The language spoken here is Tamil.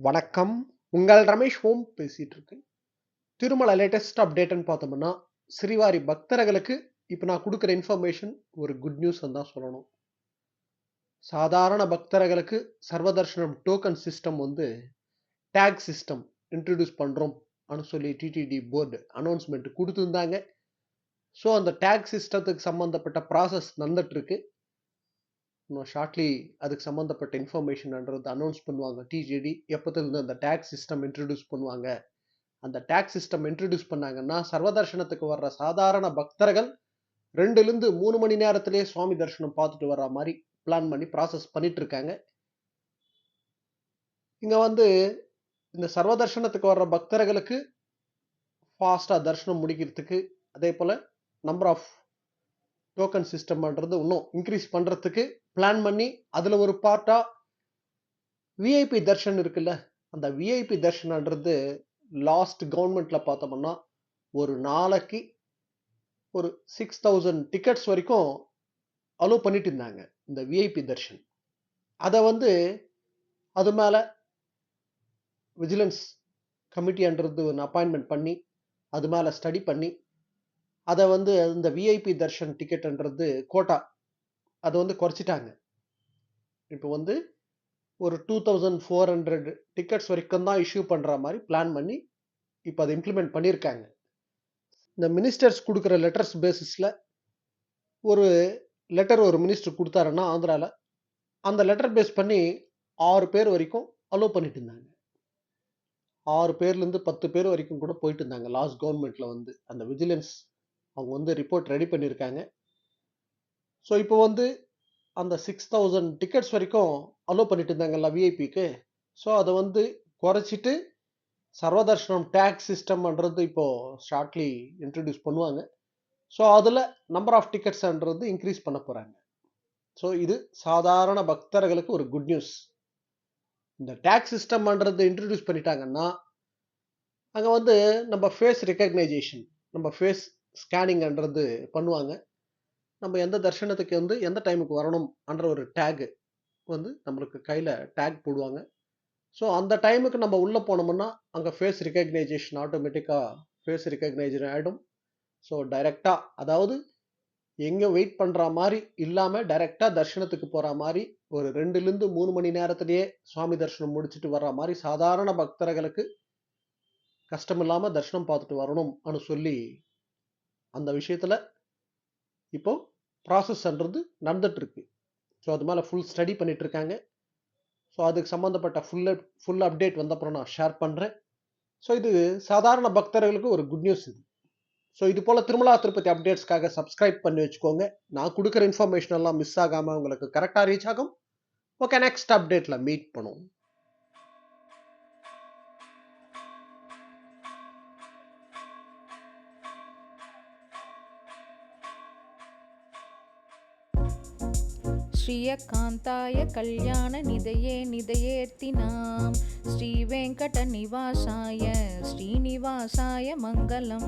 வணக்கம். உங்கள் ரமேஷ் ஹோம் பேசிட்டு இருக்கேன். திருமலை லேட்டஸ்ட் அப்டேட்டுன்னு பார்த்தோம்னா, ஸ்ரீவாரி பக்தர்களுக்கு இப்போ நான் கொடுக்குற இன்ஃபர்மேஷன் ஒரு குட் நியூஸ் தான் சொல்லணும். சாதாரண பக்தர்களுக்கு சர்வதர்ஷனம் டோக்கன் சிஸ்டம் வந்து டேக் சிஸ்டம் இன்ட்ரடியூஸ் பண்ணுறோம் அனு சொல்லி டிடிடி போர்டு அனௌன்ஸ்மெண்ட் கொடுத்துருந்தாங்க ஸோ அந்த டேக் சிஸ்டத்துக்கு சம்மந்தப்பட்ட ப்ராசஸ் நடந்துட்டுருக்கு இன்னும் ஷார்ட்லி அதுக்கு சம்மந்தப்பட்ட இன்ஃபர்மேஷன்ன்றது அனௌன்ஸ் பண்ணுவாங்க டிஜிடி எப்போதுலேருந்து அந்த டேக்ஸ் சிஸ்டம் இன்ட்ரடியூஸ் பண்ணுவாங்க. அந்த டேக்ஸ் சிஸ்டம் இன்ட்ரடியூஸ் பண்ணாங்கன்னா, சர்வதர்ஷனத்துக்கு வர்ற சாதாரண பக்தர்கள் 2லிருந்து 3 மணி நேரத்திலே சுவாமி தரிசனம் பார்த்துட்டு வர்ற மாதிரி பிளான் பண்ணி ப்ராசஸ் பண்ணிட்டு இருக்காங்க. இங்கே வந்து இந்த சர்வதர்ஷனத்துக்கு வர்ற பக்தர்களுக்கு ஃபாஸ்ட்டாக தரிசனம் முடிக்கிறதுக்கு, அதேபோல நம்பர் ஆஃப் டோக்கன் சிஸ்டம்ன்றது இன்னும் இன்க்ரீஸ் பண்ணுறதுக்கு பிளான் பண்ணி, அதில் ஒரு பார்ட்டாக விஐபி தர்ஷன் இருக்குல்ல, அந்த விஐபி தர்ஷனன்றது லாஸ்ட் கவர்மெண்ட்டில் பார்த்தோம்னா, ஒரு நாளைக்கு ஒரு 6000 டிக்கெட்ஸ் வரைக்கும் அலோவ் பண்ணிட்டு இருந்தாங்க. இந்த விஐபி தர்ஷன். அதை வந்து அது மேலே விஜிலன்ஸ் கமிட்டின்றது ஒன்று அப்பாயின்மெண்ட் பண்ணி, அது மேலே ஸ்டடி பண்ணி, அதை வந்து இந்த விஐபி தர்ஷன் டிக்கெட்ன்றது கோட்டா அதை வந்து குறைச்சிட்டாங்க இப்போ வந்து ஒரு 2400 டிக்கெட்ஸ் வரைக்கும் தான் இஷ்யூ பண்ணுற மாதிரி பிளான் பண்ணி, இப்போ அதை இம்ப்ளிமெண்ட் பண்ணியிருக்காங்க. இந்த மினிஸ்டர்ஸ் கொடுக்குற லெட்டர்ஸ் பேசிஸில் ஒரு லெட்டர் ஒரு மினிஸ்டர் கொடுத்தாருன்னா ஆந்திராவில் அந்த லெட்டர் பேஸ் பண்ணி ஆறு பேர் வரைக்கும் அலோவ் பண்ணிட்டு இருந்தாங்க. ஆறு பேர்லேருந்து பத்து பேர் வரைக்கும் கூட போயிட்டு இருந்தாங்க. லாஸ்ட் கவர்மெண்ட்டில் வந்து. அந்த விஜிலன்ஸ் அவங்க வந்து ரிப்போர்ட் ரெடி பண்ணியிருக்காங்க. ஸோ இப்போ வந்து அந்த 6000 டிக்கெட்ஸ் வரைக்கும் அலோ பண்ணிட்டு இருந்தாங்கல்ல விஐபிக்கு. ஸோ அதை வந்து குறைச்சிட்டு சர்வதர்ஷனம் டேக்ஸ் சிஸ்டம்ன்றது இப்போது ஷார்ட்லி இன்ட்ரடியூஸ் பண்ணுவாங்க. ஸோ அதில் நம்பர் ஆஃப் டிக்கெட்ஸ்ன்றது இன்க்ரீஸ் பண்ண போகிறாங்க ஸோ இது சாதாரண பக்தர்களுக்கு ஒரு குட் நியூஸ். இந்த டேக்ஸ் சிஸ்டம்ன்றது இன்ட்ரடியூஸ் பண்ணிட்டாங்கன்னா, அங்கே வந்து நம்ம ஃபேஸ் ரெக்கக்னைசேஷன் நம்ம ஃபேஸ் ஸ்கேனிங்ன்றது பண்ணுவாங்க. நம்ம எந்த தர்ஷனத்துக்கு வந்து எந்த டைமுக்கு வரணும் என்ற ஒரு டேகு வந்து நம்மளுக்கு கையில் டேக் போடுவாங்க. ஸோ அந்த டைமுக்கு நம்ம உள்ளே போனோம்னா, அங்கே ஃபேஸ் ரெக்கக்னைசேஷன் ஆட்டோமேட்டிக்காக ஃபேஸ் ரெகக்னைசேஷன் ஆகிடும் ஸோ டைரெக்டாக அதாவது எங்கே வெயிட் பண்ணுற மாதிரி இல்லாமல் டைரெக்டாக தர்ஷனத்துக்கு போகிற மாதிரி ஒரு 2லிருந்து 3 மணி நேரத்திலேயே சுவாமி தரிசனம் முடிச்சுட்டு வர்ற மாதிரி சாதாரண பக்தர்களுக்கு கஷ்டம் இல்லாம தரிசனம் பார்த்துட்டு வரணும்னு சொல்லி, அந்த விஷயத்தில் இப்போ ப்ராசஸ்ன்றது நடந்துட்டுருக்கு ஸோ அது மேலே ஃபுல் ஸ்டடி பண்ணிகிட்ருக்காங்க இருக்காங்க. ஸோ அதுக்கு சம்மந்தப்பட்ட ஃபுல் அப் ஃபுல் அப்டேட் வந்தப்புறம் நான் ஷேர் பண்ணுறேன் ஸோ இது சாதாரண பக்தர்களுக்கு ஒரு குட் நியூஸ் இது. ஸோ இது போல் திருமலா திருப்பதி அப்டேட்ஸ்க்காக சப்ஸ்கிரைப் பண்ணி வச்சுக்கோங்க. நான் கொடுக்குற இன்ஃபர்மேஷன் எல்லாம் மிஸ் ஆகாமல் உங்களுக்கு கரெக்டாக ரீச் ஆகும். ஓகே நெக்ஸ்ட் அப்டேட்டில் மீட் பண்ணுவோம். ಶ್ರೀಯಕಾಂತಾಯ ಕಲ್ಯಾಣ ನಿಧಯೇ ನಿಧಯೇರ್ತಿ ನಾಂ ಶ್ರೀ ವೆಂಕಟ ನಿವಾಸಾಯ ಶ್ರೀನಿವಾಸಾಯ ಮಂಗಲಂ